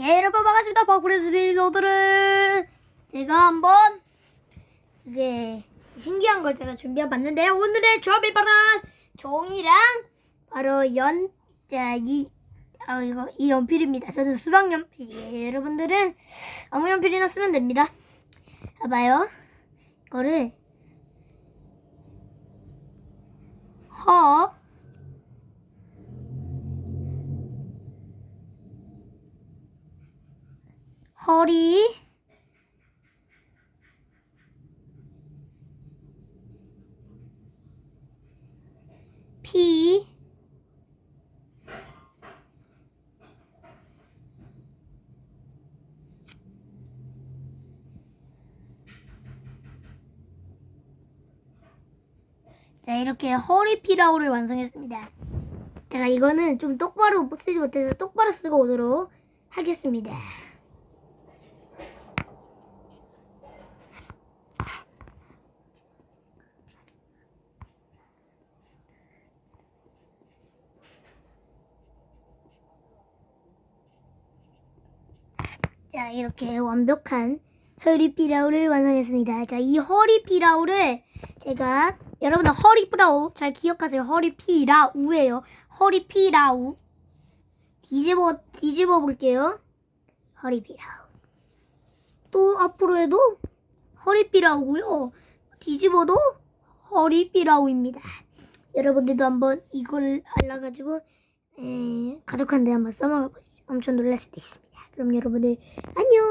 예, 여러분 반갑습니다. 버프레스님 오늘은 제가 한번 이제 신기한 걸 제가 준비해 봤는데요. 오늘의 조합이 바로 종이랑 바로 연, 자, 이, 아, 이거, 이 연필입니다. 저는 수박 연필이에요. 여러분들은 아무 연필이나 쓰면 됩니다. 봐봐요. 이거를 허, 허리, 피, 자, 이렇게 허리 피라우를 완성했습니다. 제가 이거는 좀 똑바로 쓰지 못해서 똑바로 쓰고 오도록 하겠습니다. 자, 이렇게 완벽한 허리 피라우를 완성했습니다. 자, 이 허리 피라우를 제가 여러분들 허리 피라우 잘 기억하세요. 허리 피라우예요. 허리 피라우. 뒤집어 뒤집어 볼게요. 허리 피라우. 또 앞으로 해도 허리 피라우고요. 뒤집어도 허리 피라우입니다. 여러분들도 한번 이걸 알아가지고 에, 가족한테 한번 써먹어 보시죠. 엄청 놀랄 수도 있습니다. 그럼 여러분들 안녕.